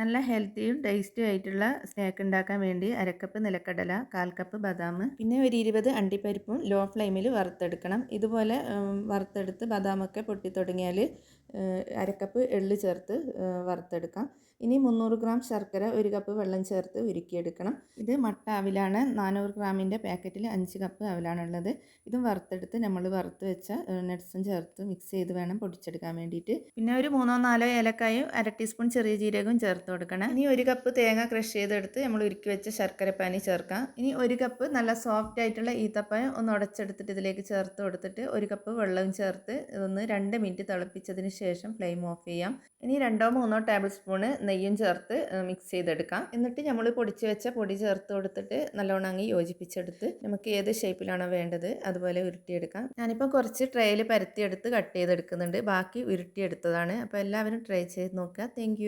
നല്ല ഹെൽത്തിയും ടേസ്റ്റിയും ആയിട്ടുള്ള സ്നാക്ക് ഉണ്ടാക്കാൻ വേണ്ടി അരക്കപ്പ് നിലക്കടല കാൽ കപ്പ് ബദാം പിന്നെ ഒരു ഇരുപത് അണ്ടിപ്പരിപ്പും ലോ ഫ്ലെയിമിൽ വറുത്തെടുക്കണം. ഇതുപോലെ വറുത്തെടുത്ത് ബദാമൊക്കെ പൊട്ടി തുടങ്ങിയാൽ അരക്കപ്പ് എള്ള് ചേർത്ത് വറുത്തെടുക്കാം. ഇനി മുന്നൂറ് ഗ്രാം ശർക്കര ഒരു കപ്പ് വെള്ളം ചേർത്ത് ഉരുക്കിയെടുക്കണം. ഇത് മട്ട അവിലാണ് നാനൂറ് ഗ്രാമിന്റെ പാക്കറ്റിൽ അഞ്ച് കപ്പ് അവിലാണുള്ളത്. ഇതും വറുത്തെടുത്ത് നമ്മൾ വറുത്ത് വെച്ച നട്ട്സും ചേർത്ത് മിക്സ് ചെയ്ത് വേണം പൊടിച്ചെടുക്കാൻ വേണ്ടിയിട്ട്. പിന്നെ ഒരു മൂന്നോ നാലോ ഏലക്കായും അര ടീസ്പൂൺ ചെറിയ ജീരകവും കൊടുക്കണം ഇനി ഒരു കപ്പ് തേങ്ങ ക്രഷ് ചെയ്തെടുത്ത് നമ്മൾ ഉരുക്കി വെച്ച ശർക്കരപ്പാനി ചേർക്കാം. ഇനി ഒരു കപ്പ് നല്ല സോഫ്റ്റ് ആയിട്ടുള്ള ഈത്തപ്പഴം ഒന്ന് ഉടച്ചെടുത്തിട്ട് ഇതിലേക്ക് ചേർത്ത് കൊടുത്തിട്ട് ഒരു കപ്പ് വെള്ളവും ചേർത്ത് ഇതൊന്ന് രണ്ട് മിനിറ്റ് തിളപ്പിച്ചതിന് ശേഷം ഫ്ലെയിം ഓഫ് ചെയ്യാം. ഇനി രണ്ടോ മൂന്നോ ടേബിൾ സ്പൂണ് നെയ്യും ചേർത്ത് മിക്സ് ചെയ്തെടുക്കാം. എന്നിട്ട് നമ്മൾ പൊടിച്ച് വെച്ച പൊടി ചേർത്ത് കൊടുത്തിട്ട് നല്ലോണം അങ്ങ് യോജിപ്പിച്ചെടുത്ത് നമുക്ക് ഏത് ഷേപ്പിലാണോ വേണ്ടത് അതുപോലെ ഉരുട്ടിയെടുക്കാം. ഞാനിപ്പോൾ കുറച്ച് ട്രേയിൽ പരത്തിയെടുത്ത് കട്ട് ചെയ്തെടുക്കുന്നുണ്ട്. ബാക്കി ഉരുട്ടിയെടുത്തതാണ്. അപ്പോൾ എല്ലാവരും ട്രൈ ചെയ്ത് നോക്കുക. താങ്ക്